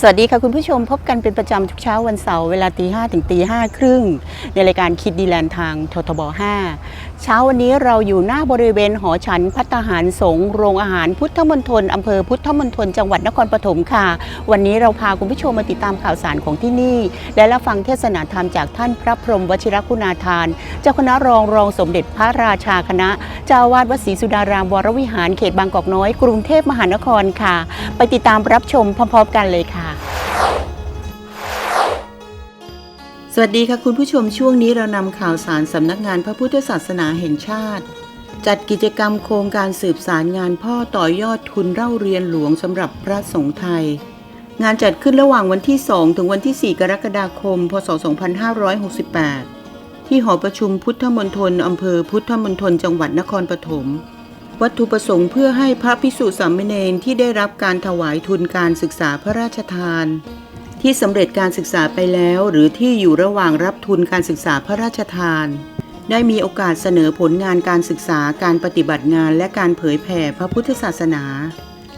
สวัสดีค่ะคุณผู้ชมพบกันเป็นประจำทุกเช้าวันเสาร์เวลาตีห้ถึงตีห้าครึ่งในรายการคิดดีแลนด์ทางททบ 5 เช้าวันนี้เราอยู่หน้าบริเวณหอฉันพัตตาหารสงโรงอาหารพุทธมณฑลอำเภอพุทธมณฑลจังหวัดนครปฐมค่ะ วันนี้เราพาคุณผู้ชมมาติดตามข่าวสารของที่นี่ และรับฟังเทศนาธรรมจากท่านพระพรหมวชิรคุณาทาน เจ้าคณะรองรองสมเด็จพระราชาคณะ เจ้าวาสวัดศรีสุดารามวรวิหารเขตบางกอกน้อย กรุงเทพมหานครค่ะ ไปติดตามรับชมพร้อมๆ กันเลยค่ะ สวัสดีค่ะคุณผู้ชมช่วงนี้เรานำข่าวสารสำนักงานพระพุทธศาสนาแห่งชาติ จัดกิจกรรมโครงการสืบสารงานพ่อต่อยอดทุนเล่าเรียนหลวงสำหรับพระสงฆ์ไทย งานจัดขึ้นระหว่างวันที่ 2 ถึงวันที่ 4 กรกฎาคม พศ 2568 ที่หอประชุมพุทธมณฑลอำเภอพุทธมณฑลจังหวัดนครปฐมวัตถุประสงค์เพื่อให้พระภิกษุสามเณรที่ได้รับการถวายทุนการศึกษาพระราชทาน ที่สำเร็จการศึกษาไปแล้ว หรือที่อยู่ระหว่างรับทุนการศึกษาพระราชทาน ได้มีโอกาสเสนอผลงานการศึกษาการปฏิบัติงานและการเผยแผ่พระพุทธศาสนา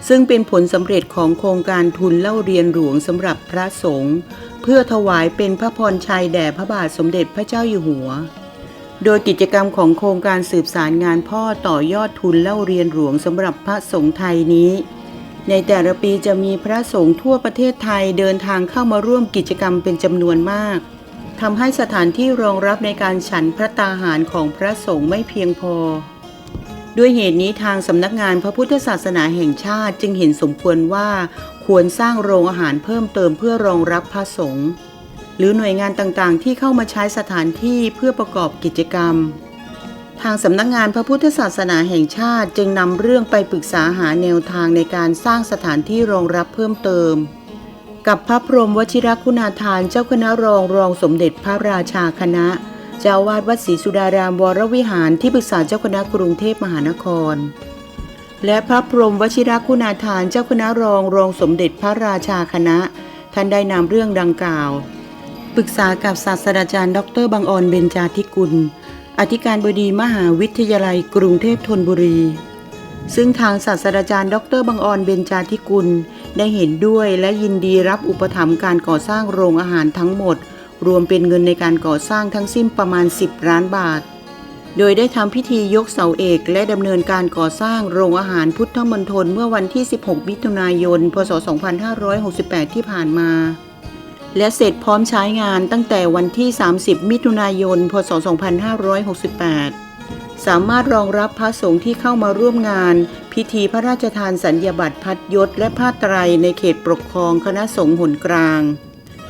ซึ่งเป็นผลสำเร็จของโครงการทุนเล่าเรียนหลวงสำหรับพระสงฆ์เพื่อถวายเป็นพระพรชัยแด่พระบาทสมเด็จพระเจ้าอยู่หัวโดยกิจกรรมของโครงการสืบสารงานพ่อต่อยอดทุนเล่าเรียนหลวงสำหรับพระสงฆ์ไทยนี้ ในแต่ละปีจะมีพระสงฆ์ทั่วประเทศไทยเดินทางเข้ามาร่วมกิจกรรมเป็นจำนวนมากทำให้สถานที่รองรับในการฉันพระตาหารของพระสงฆ์ไม่เพียงพอ ด้วยเหตุนี้ทางสำนักงานพระพุทธศาสนาแห่งชาติจึงเห็นสมควรว่าควรสร้างโรงอาหารเพิ่มเติมเพื่อรองรับพระสงฆ์หรือหน่วยงานต่างๆ ที่เข้ามาใช้สถานที่เพื่อประกอบกิจกรรม ทางสำนักงานพระพุทธศาสนาแห่งชาติจึงนำเรื่องไปปรึกษาหาแนวทางในการสร้างสถานที่รองรับเพิ่มเติม กับพระพรหมวชิรคุณาทานเจ้าคณะรองรองสมเด็จพระราชาคณะ เจ้าวาดวัดศรีสุดารามวรวิหารที่ปรึกษาเจ้าคณะกรุงเทพมหานคร และพระพรหมวชิรคุณาทานเจ้าคณะรองรองสมเด็จพระราชาคณะ ท่านได้นำเรื่องดังกล่าว ปรึกษากับศาสตราจารย์ ดรบังออนเบญจาธิกุล อธิการบดีมหาวิทยาลัยกรุงเทพธนบุรี ซึ่งทางศาสตราจารย์ ดรบังออนเบญจาธิกุล ได้เห็นด้วยและยินดีรับอุปถัมภ์การก่อสร้างโรงอาหารทั้งหมด รวมเป็นเงินในการก่อสร้างทั้งสิ้นประมาณ 10 ล้านบาท โดยได้ทำพิธียกเสาเอกและดำเนินการก่อสร้างโรงอาหารพุทธมณฑลเมื่อวันที่ 16 มิถุนายน พศ 2568 ที่ผ่านมา และเสร็จพร้อมใช้งานตั้งแต่วันที่ 30 มิถุนายน พศ 2568 สามารถรองรับพระสงฆ์ที่เข้ามาร่วมงาน พิธีพระราชทานสัญญาบัตรพัดยศและผ้าไตรในเขตปกครองคณะสงฆ์หนกลาง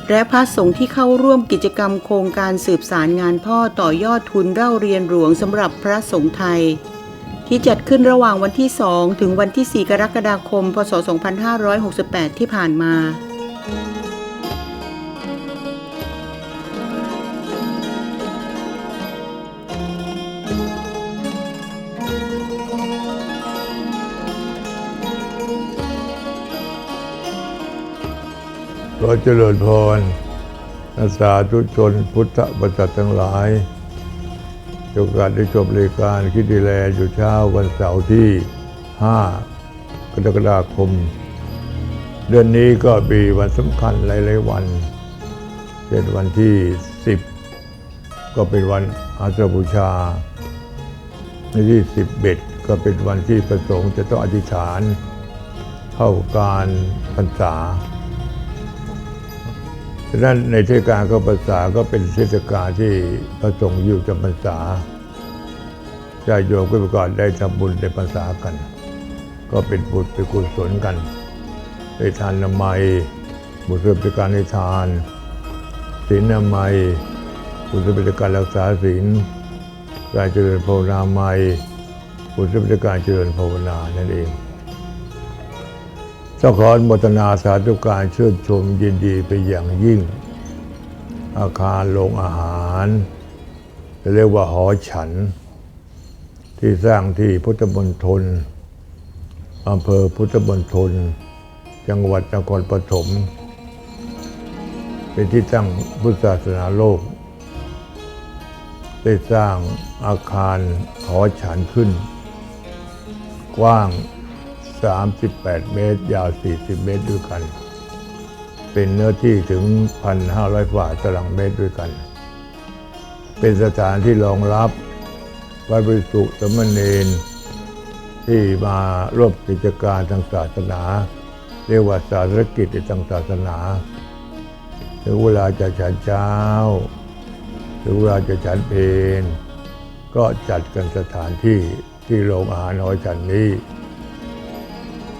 และพระสงฆ์ที่เข้าร่วมกิจกรรมโครงการสืบสารงานพ่อต่อยอดทุนเล่าเรียนหลวงสำหรับพระสงฆ์ไทย ที่จัดขึ้นระหว่างวันที่ 2 ถึงวันที่ 4 กรกฎาคม พศ 2568 ที่ผ่านมา อเจริญพรนักสาธุชนพุทธบริษัททั้งหลายโอกาสได้จบรายการคิดดีแลอยู่เช้าวันเสาร์ที่ 5 กรกฎาคม เดือนนี้ก็มีวันสำคัญหลายๆวันเช่นวันที่ 10 ก็เป็นวันอาสาบูชาในที่ 11 ก็เป็นวันที่ประสงค์จะต้องอธิษฐานเข้าการพรรษา ฉะนั้นในเทศกาลก็ภาษาก็เป็นเทศกาลที่พระสงฆ์อยู่จำพรรษาญาติโยมก็ประกอบได้ทำบุญในภาษากัน ก็เป็นบุญเป็นกุศลกันได้ทานนามัย บุญเป็นการให้ทานศีลนามัย บุญเป็นการรักษาศีลการเจริญภาวนาใหม่บุญสุพิการเจริญภาวนานั่นเอง เจ้าขออนุโมทนาสาธุการเชิญชมยินดีไปอย่างยิ่ง อาคารโรงอาหารเรียกว่าหอฉัน ที่สร้างที่พุทธมณฑลอำเภอพุทธมณฑลจังหวัดนครปฐมเป็นที่ตั้งพุทธศาสนาโลก ได้สร้างอาคารหอฉันขึ้น กว้าง 38 เมตร ยาว 40 เมตรด้วยกัน เป็นเนื้อที่ถึง 1,500ฝ่าตารางเมตรด้วยกัน เป็นสถานที่รองรับพระภิกษุสมเณรที่มาร่วมกิจการทางศาสนา เรียกว่าศาสนกิจทางศาสนาถึงเวลาจะฉันเช้าถึงเวลาจะฉันเพลนก็จัดกันสถานที่ที่โรงอาหารหอฉันนี้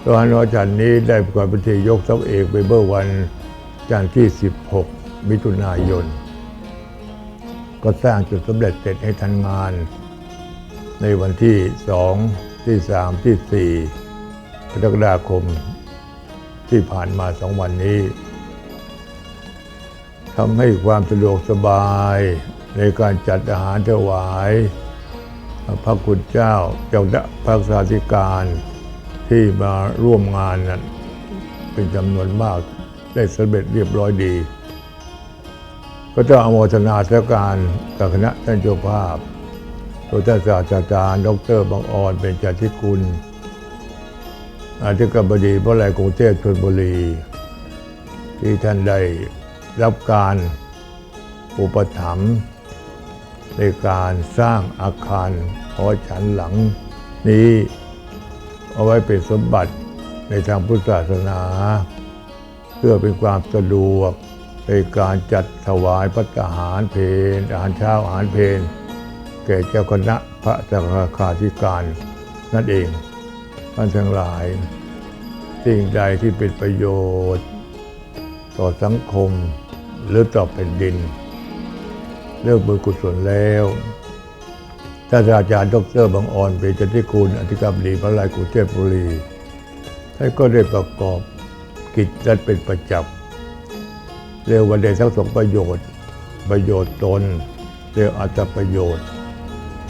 โรงอาหารหอฉันนี้ได้ประกอบพิธียกเสาเอกไปเมื่อวันจันทร์ที่ 16 มิถุนายน ก็สร้างจุดสำเร็จเสร็จให้ทันงาน ในวันที่ 2 ที่ 3 ที่ 4กรกฎาคมที่ผ่านมาสองวันนี้ทำให้ความสะดวกสบายในการจัดอาหารถวาย พระคุณเจ้าเจ้าพระสาธิการ ที่มาร่วมงานนั้นเป็นจำนวนมากได้สำเร็จเรียบร้อยดี ก็ต้อโมทนาสการกับคณะท่านเจ้าภาพโดยท่านศาสตราจารย์ ดรบางออนเป็นจันทิคุณอธิการบดีพระไรกรุงเทพชลบุรี ที่ท่านได้รับการอุปถัมภ์ในการสร้างอาคารหอฉันหลังนี้ เอาไว้เป็นสมบัติในทางพุทธศาสนา เพื่อเป็นความสะดวกในการจัดถวายพระทหารเพลอาหารเช้าอาหารเพลแก่เจ้าคณะพระจักรคาธิการนั่นเองท่านทั้งหลาย สิ่งใดที่เป็นประโยชน์ ต่อสังคมหรือต่อแผ่นดิน เลิกบุญกุศลแล้ว ท่านอาจารย์ดรบางอ่อนเป็นจันทิคุณอธิการบดีพระลายกรุงเทพบุรีท่านก็ได้ประกอบกิจนั้นเป็นประจำเรียกว่าได้ทั้งสองประโยชน์ ประโยชน์ตน เรียกอัตประโยชน์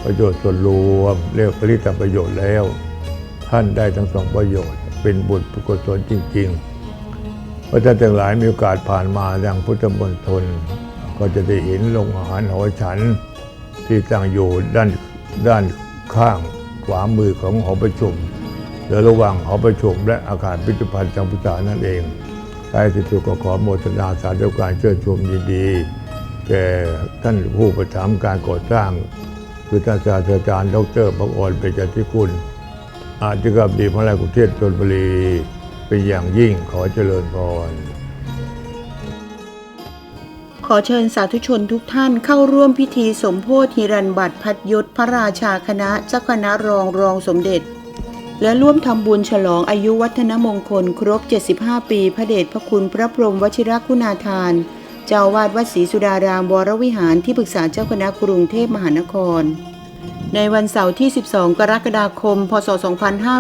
ประโยชน์ส่วนรวม เรียกปริตประโยชน์แล้ว ท่านได้ทั้งสองประโยชน์ เป็นบุญกุศลจริงๆเพราะท่านทั้งหลายมีโอกาสผ่านมาอย่างพุทธมณฑลก็จะได้เห็นโรงอาหารหอฉันที่ตั้งอยู่ด้าน ด้านข้างขวามือของหอประชุมหรือระหว่างหอประชุมและอาคารพิพิธภัณฑ์จังพุทธานั่นเองใต้ที่สุดก็ขอโมทนาสาธุการเชิญชมยินดีแก่ท่านผู้ประถมการก่อสร้าง คือท่านศาสตราจารย์ดรบังออนเป็นจันทิคุณ อาจารย์ดีพระราชกุเทพชลบุรีเป็นอย่างยิ่งขอเจริญพร ขอเชิญสาธุชนทุกท่านเข้าร่วมพิธีสมโพธิฮิรันบัตรพัดยศพระราชาคณะเจ้าคณะรองรองสมเด็จ และร่วมทำบุญฉลองอายุวัฒนมงคลครบ 75 ปี พระเดชพระคุณพระพรหมวชิรคุณาทาน เจ้าอาวาดวัดศรีสุดารามวรวิหารที่ปรึกษาเจ้าคณะกรุงเทพมหานคร ในวันเสาร์ที่ 12 กรกฎาคม พศ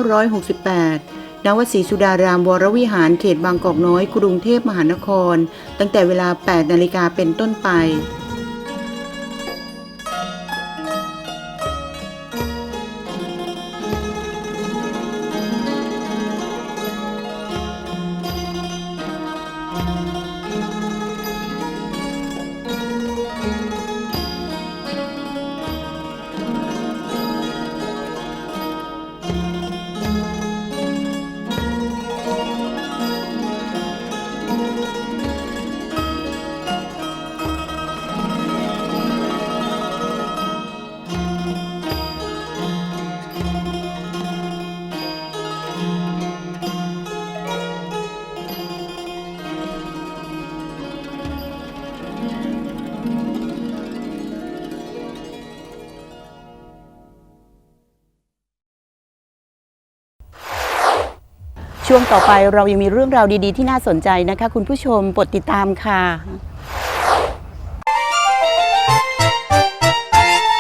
2568 ณวัดศรีสุดารามวรวิหารเขตบางกอกน้อยกรุงเทพมหานคร ตั้งแต่เวลา 8 นาฬิกาเป็นต้นไป ช่วงต่อไปเรายังมีเรื่องราวดี ๆ ที่น่าสนใจนะคะ คุณผู้ชมโปรดติดตามค่ะ